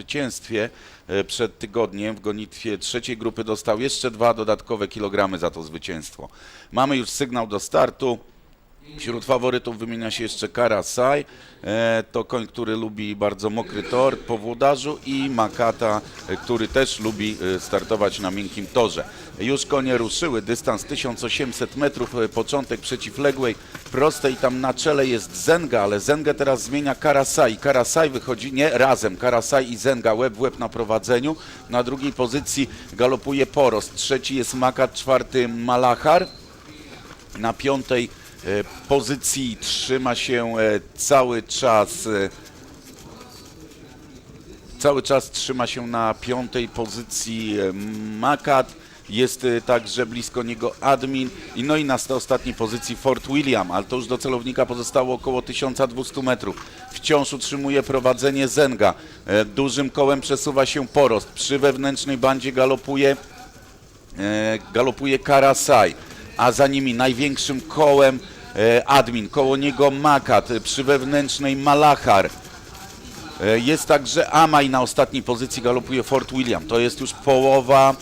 zwycięstwie e, przed tygodniem w gonitwie trzeciej grupy dostał jeszcze dwa dodatkowe kilogramy za to zwycięstwo. Mamy już sygnał do startu. Wśród faworytów wymienia się jeszcze Karasaj, e, to koń, który lubi bardzo mokry tor po włodarzu i Makata, e, który też lubi e, startować na miękkim torze. Już konie ruszyły, dystans 1800 metrów, początek przeciwległej, prostej, tam na czele jest Zenga, ale Zengę teraz zmienia Karasaj. Karasaj wychodzi nie razem, Karasaj i Zenga łeb w łeb na prowadzeniu. Na drugiej pozycji galopuje Porost, trzeci jest Makat, czwarty Malachar. Na piątej pozycji trzyma się e, cały czas. e, Cały czas trzyma się na piątej pozycji e, Makat. Jest e, także blisko niego admin. I no i na sta- ostatniej pozycji Fort William, ale to już do celownika pozostało około 1200 metrów. Wciąż utrzymuje prowadzenie Zenga. E, Dużym kołem przesuwa się Porost. Przy wewnętrznej bandzie galopuje e, galopuje Karasaj, a za nimi największym kołem e, admin, koło niego Makat, e, przy wewnętrznej Malachar. E, Jest także Amaj na ostatniej pozycji, galopuje Fort William. To jest już połowa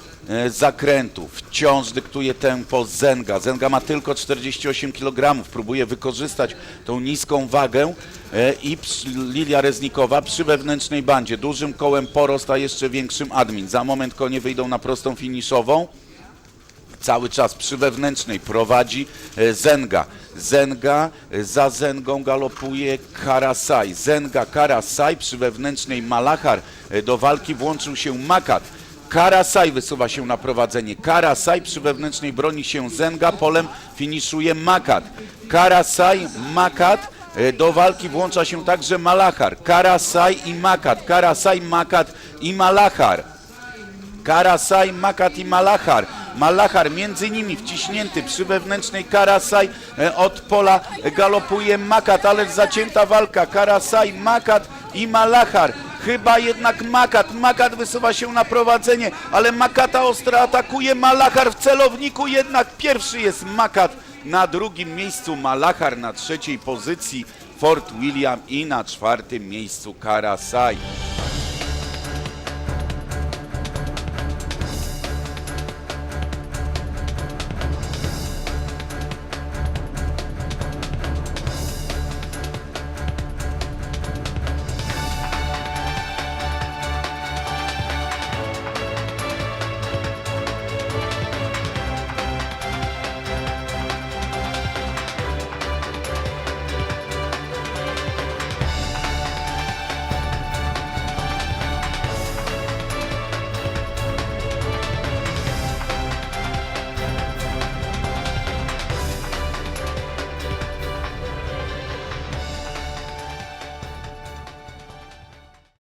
zakrętu. Wciąż dyktuje tempo Zenga. Zenga ma tylko 48 kg. Próbuje wykorzystać tą niską wagę i Lilia Reznikowa przy wewnętrznej bandzie. Dużym kołem porost, a jeszcze większym admin. Za moment konie wyjdą na prostą finiszową cały czas przy wewnętrznej prowadzi e, Zenga. Zenga, e, za Zengą galopuje Karasaj. Zenga, Karasaj, przy wewnętrznej Malachar. E, Do walki włączył się Makat. Karasaj wysuwa się na prowadzenie. Karasaj przy wewnętrznej broni się Zenga, polem finiszuje Makat. Karasaj, Makat. Do walki włącza się także Malachar. Karasaj i Makat. Karasaj, Makat i Malachar. Karasaj, Makat i Malachar. Malachar między nimi wciśnięty przy wewnętrznej Karasaj e, od pola galopuje Makat, ale zacięta walka. Karasaj, Makat i Malachar. Chyba jednak Makat. Makat wysuwa się na prowadzenie, ale Makata ostro atakuje. Malachar w celowniku, jednak pierwszy jest Makat. Na drugim miejscu Malachar, na trzeciej pozycji Fort William i na czwartym miejscu Karasaj.